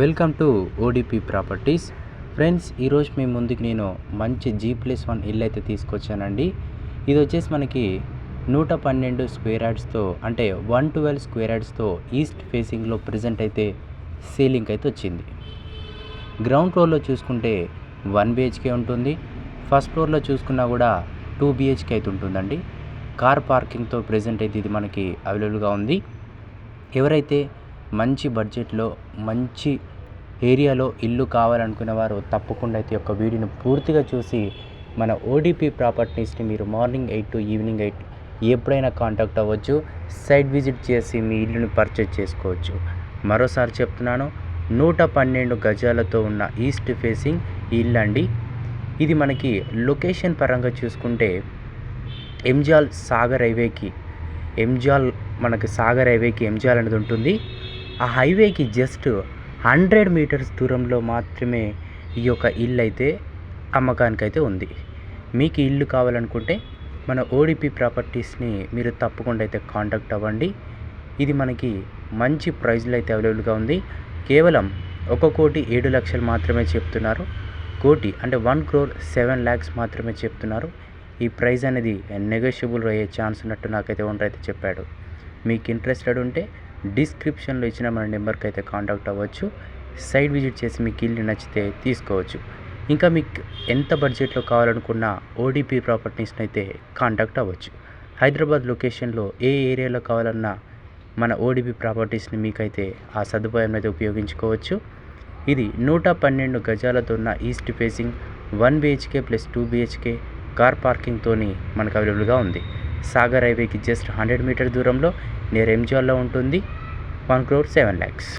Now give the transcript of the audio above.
Welcome to ODP properties. Friends ఈరోజు మీ ముందుకు నేను మంచి జీ ప్లస్ వన్ ఇల్లు అయితే తీసుకొచ్చానండి. ఇది వచ్చేసి మనకి నూట పన్నెండు స్క్వేర్ యార్డ్స్తో అంటే వన్ ట్వెల్వ్ స్క్వేర్ యార్డ్స్తో ఈస్ట్ ఫేసింగ్లో ప్రజెంట్ అయితే సీలింగ్ అయితే వచ్చింది. గ్రౌండ్ ఫ్లోర్లో చూసుకుంటే వన్ బిహెచ్కే ఉంటుంది. ఫస్ట్ ఫ్లోర్లో చూసుకున్నా కూడా టూ బిహెచ్కే అయితే ఉంటుందండి. కార్ పార్కింగ్తో ప్రజెంట్ అయితే ఇది మనకి అవైలబుల్గా ఉంది. ఎవరైతే మంచి బడ్జెట్లో మంచి ఏరియాలో ఇల్లు కావాలనుకునే వారు తప్పకుండా అయితే యొక్క వీడియోని పూర్తిగా చూసి మన ఓడిపి ప్రాపర్టీస్ని మీరు morning eight to evening eight ఎప్పుడైనా కాంటాక్ట్ అవ్వచ్చు. సైట్ విజిట్ చేసి మీ ఇల్లుని పర్చేజ్ చేసుకోవచ్చు. మరోసారి చెప్తున్నాను నూట పన్నెండు గజాలతో ఉన్న ఈస్ట్ ఫేసింగ్ ఇల్లు అండి. ఇది మనకి లొకేషన్ పరంగా చూసుకుంటే ఎంజాల్ సాగర్ హైవేకి ఎంజాల్ మనకి సాగర్ హైవేకి ఎంజాల్ అనేది ఉంటుంది. ఆ హైవేకి జస్ట్ హండ్రెడ్ మీటర్స్ దూరంలో మాత్రమే ఈ యొక్క ఇల్లు అయితే అమ్మకానికి అయితే ఉంది. మీకు ఇల్లు కావాలనుకుంటే మన ఓడిపి ప్రాపర్టీస్ని మీరు తప్పకుండా అయితే కాంటాక్ట్ అవ్వండి. ఇది మనకి మంచి ప్రైజ్లో అయితే అవైలబుల్గా ఉంది. కేవలం ఒక కోటి ఏడు లక్షలు మాత్రమే చెప్తున్నారు. కోటి అంటే వన్ క్రోర్ సెవెన్ ల్యాక్స్ మాత్రమే చెప్తున్నారు. ఈ ప్రైస్ అనేది నెగోషియబుల్ అయ్యే ఛాన్స్ ఉన్నట్టు నాకైతే ఓనర్ అయితే చెప్పాడు. మీకు ఇంట్రెస్టెడ్ ఉంటే డిస్క్రిప్షన్లో ఇచ్చిన మన నెంబర్కి అయితే కాంటాక్ట్ అవ్వచ్చు. సైట్ విజిట్ చేసి మీకు ఇల్లు నచ్చితే తీసుకోవచ్చు. ఇంకా మీకు ఎంత బడ్జెట్లో కావాలనుకున్న ఓడిపి ప్రాపర్టీస్ని అయితే కాంటాక్ట్ అవ్వచ్చు. హైదరాబాద్ లొకేషన్లో ఏ ఏరియాలో కావాలన్నా మన ఓడిపి ప్రాపర్టీస్ని మీకైతే ఆ సదుపాయం అయితే ఉపయోగించుకోవచ్చు. ఇది నూట పన్నెండు గజాలతో ఉన్న east facing one BHK plus two BHK car పార్కింగ్తోని మనకు అవైలబుల్గా ఉంది. సాగర్ హైవేకి జస్ట్ హండ్రెడ్ మీటర్ దూరంలో నియర్ ఎంజీఆర్లో ఉంటుంది? One crore seven lakhs.